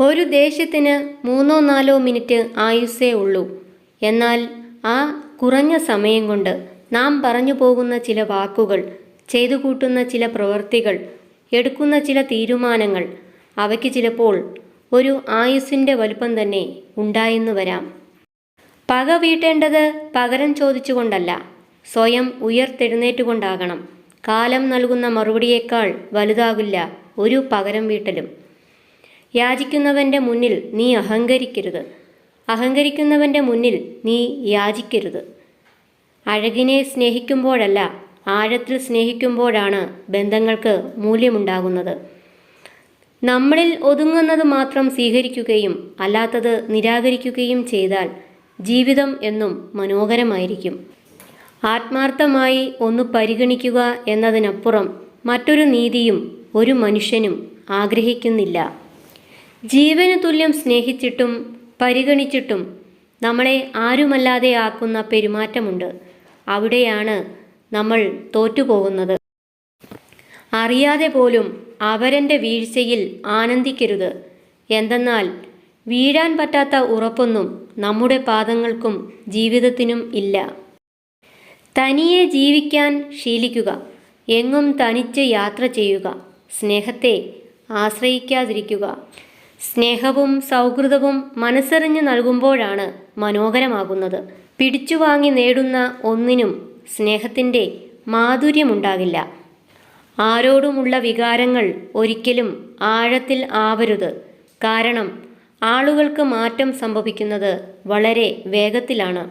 ഒരു ദേഷ്യത്തിന് മൂന്നോ നാലോ മിനിറ്റ് ആയുസ്സേ ഉള്ളൂ. എന്നാൽ ആ കുറഞ്ഞ സമയം കൊണ്ട് നാം പറഞ്ഞു പോകുന്ന ചില വാക്കുകൾ ചെയ്തു കൂട്ടുന്ന ചില പ്രവൃത്തികൾ എടുക്കുന്ന ചില തീരുമാനങ്ങൾ അവയ്ക്ക് ചിലപ്പോൾ ഒരു ആയുസ്സിന്റെ വലുപ്പം തന്നെ ഉണ്ടായെന്ന് വരാം. പക വീട്ടേണ്ടത് പകരം ചോദിച്ചുകൊണ്ടല്ല സ്വയം ഉയർത്തെഴുന്നേറ്റുകൊണ്ടാകണം. കാലം നൽകുന്ന മറുപടിയേക്കാൾ വലുതാകില്ല ഒരു പകരം വീട്ടലും. യാചിക്കുന്നവന്റെ മുന്നിൽ നീ അഹങ്കരിക്കരുത്. അഹങ്കരിക്കുന്നവന്റെ മുന്നിൽ നീ യാചിക്കരുത്. അഴകിനെ സ്നേഹിക്കുമ്പോഴല്ല ആഴത്തിൽ സ്നേഹിക്കുമ്പോഴാണ് ബന്ധങ്ങൾക്ക് മൂല്യമുണ്ടാകുന്നത്. നമ്മളിൽ ഒതുങ്ങുന്നത് മാത്രം സ്വീകരിക്കുകയും അല്ലാത്തത് നിരാകരിക്കുകയും ചെയ്താൽ ജീവിതം എന്നും മനോഹരമായിരിക്കും. ആത്മാർത്ഥമായി ഒന്ന് പരിഗണിക്കുക എന്നതിനപ്പുറം മറ്റൊരു നീതിയും ഒരു മനുഷ്യനും ആഗ്രഹിക്കുന്നില്ല. ജീവന് തുല്യം സ്നേഹിച്ചിട്ടും പരിഗണിച്ചിട്ടും നമ്മളെ ആരുമല്ലാതെ ആക്കുന്ന പെരുമാറ്റമുണ്ട്. അവിടെയാണ് നമ്മൾ തോറ്റുപോകുന്നത്. അറിയാതെ പോലും അവരന്റെ വീഴ്ചയിൽ ആനന്ദിക്കരുത്. എന്തെന്നാൽ വീഴാൻ പറ്റാത്ത ഉറപ്പൊന്നും നമ്മുടെ പാദങ്ങൾക്കും ജീവിതത്തിനും ഇല്ല. തനിയെ ജീവിക്കാൻ ശീലിക്കുക. എങ്ങും തനിച്ച് യാത്ര ചെയ്യുക. സ്നേഹത്തെ ആശ്രയിക്കാതിരിക്കുക. സ്നേഹവും സൗഹൃദവും മനസ്സറിഞ്ഞു നൽകുമ്പോഴാണ് മനോഹരമാകുന്നത്. പിടിച്ചുവാങ്ങി നേടുന്ന ഒന്നിനും സ്നേഹത്തിന്റെ മാധുര്യമുണ്ടാകില്ല. ആരോടുമുള്ള വികാരങ്ങൾ ഒരിക്കലും ആഴത്തിൽ ആവരുത്. കാരണം ആളുകൾക്ക് മാറ്റം സംഭവിക്കുന്നത് വളരെ വേഗത്തിലാണ്.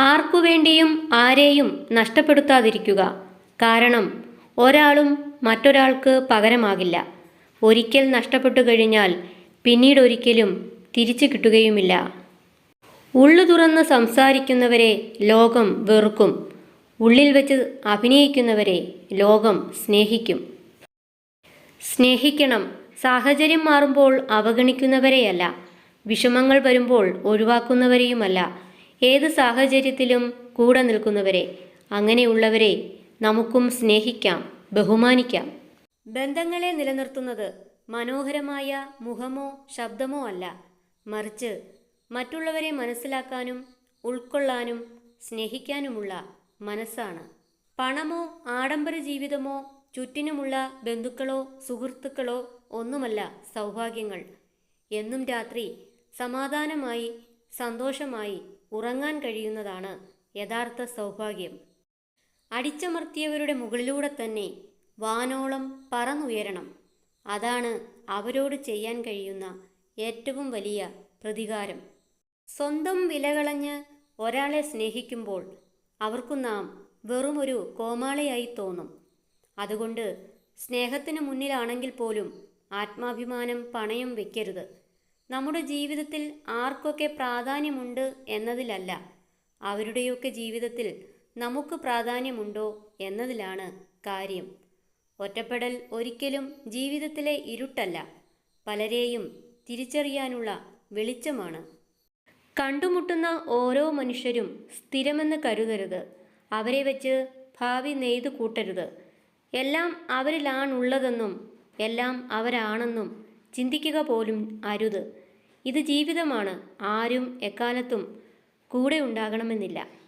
ആർക്കുവേണ്ടിയും ആരെയും നഷ്ടപ്പെടുത്താതിരിക്കുക. കാരണം ഒരാളും മറ്റൊരാൾക്ക് പകരമാകില്ല. ഒരിക്കൽ നഷ്ടപ്പെട്ടു കഴിഞ്ഞാൽ പിന്നീടൊരിക്കലും തിരിച്ചു കിട്ടുകയുമില്ല. ഉള്ളു തുറന്ന് സംസാരിക്കുന്നവരെ ലോകം വെറുക്കും. ഉള്ളിൽ വെച്ച് അഭിനയിക്കുന്നവരെ ലോകം സ്നേഹിക്കും. സ്നേഹിക്കണം. സാഹചര്യം മാറുമ്പോൾ അവഗണിക്കുന്നവരെയല്ല. വിഷമങ്ങൾ വരുമ്പോൾ ഒഴിവാക്കുന്നവരെയുമല്ല. ഏത് സാഹചര്യത്തിലും കൂടെ നിൽക്കുന്നവരെ. അങ്ങനെയുള്ളവരെ നമുക്കും സ്നേഹിക്കാം ബഹുമാനിക്കാം. ബന്ധങ്ങളെ നിലനിർത്തുന്നത് മനോഹരമായ മുഖമോ ശബ്ദമോ അല്ല. മറിച്ച് മറ്റുള്ളവരെ മനസ്സിലാക്കാനും ഉൾക്കൊള്ളാനും സ്നേഹിക്കാനുമുള്ള മനസ്സാണ്. പണമോ ആഡംബര ജീവിതമോ ചുറ്റിനുമുള്ള ബന്ധുക്കളോ സുഹൃത്തുക്കളോ ഒന്നുമല്ല സൗഭാഗ്യങ്ങൾ. എന്നും രാത്രി സമാധാനമായി സന്തോഷമായി ഉറങ്ങാൻ കഴിയുന്നതാണ് യഥാർത്ഥ സൗഭാഗ്യം. അടിച്ചമർത്തിയവരുടെ മുകളിലൂടെ തന്നെ വാനോളം പറന്നുയരണം. അതാണ് അവരോട് ചെയ്യാൻ കഴിയുന്ന ഏറ്റവും വലിയ പ്രതികാരം. സ്വന്തം വിലകളഞ്ഞ് ഒരാളെ സ്നേഹിക്കുമ്പോൾ അവർക്കു നാം വെറുമൊരു കോമാളിയായി തോന്നും. അതുകൊണ്ട് സ്നേഹത്തിന് മുന്നിലാണെങ്കിൽ പോലും ആത്മാഭിമാനം പണയം വെക്കരുത്. നമ്മുടെ ജീവിതത്തിൽ ആർക്കൊക്കെ പ്രാധാന്യമുണ്ട് എന്നതിലല്ല അവരുടെയൊക്കെ ജീവിതത്തിൽ നമുക്ക് പ്രാധാന്യമുണ്ടോ എന്നതിലാണ് കാര്യം. ഒറ്റപ്പെടൽ ഒരിക്കലും ജീവിതത്തിലെ ഇരുട്ടല്ല. പലരെയും തിരിച്ചറിയാനുള്ള വെളിച്ചമാണ്. കണ്ടുമുട്ടുന്ന ഓരോ മനുഷ്യരും സ്ഥിരമെന്ന് കരുതരുത്. അവരെ വെച്ച് ഭാവി നെയ്തു കൂട്ടരുത്. എല്ലാം അവരിലാണുള്ളതെന്നും എല്ലാം അവരാണെന്നും ചിന്തിക്കുക പോലും അരുത്. ഇത് ജീവിതമാണ്. ആരും എക്കാലത്തും കൂടെ ഉണ്ടാകണമെന്നില്ല.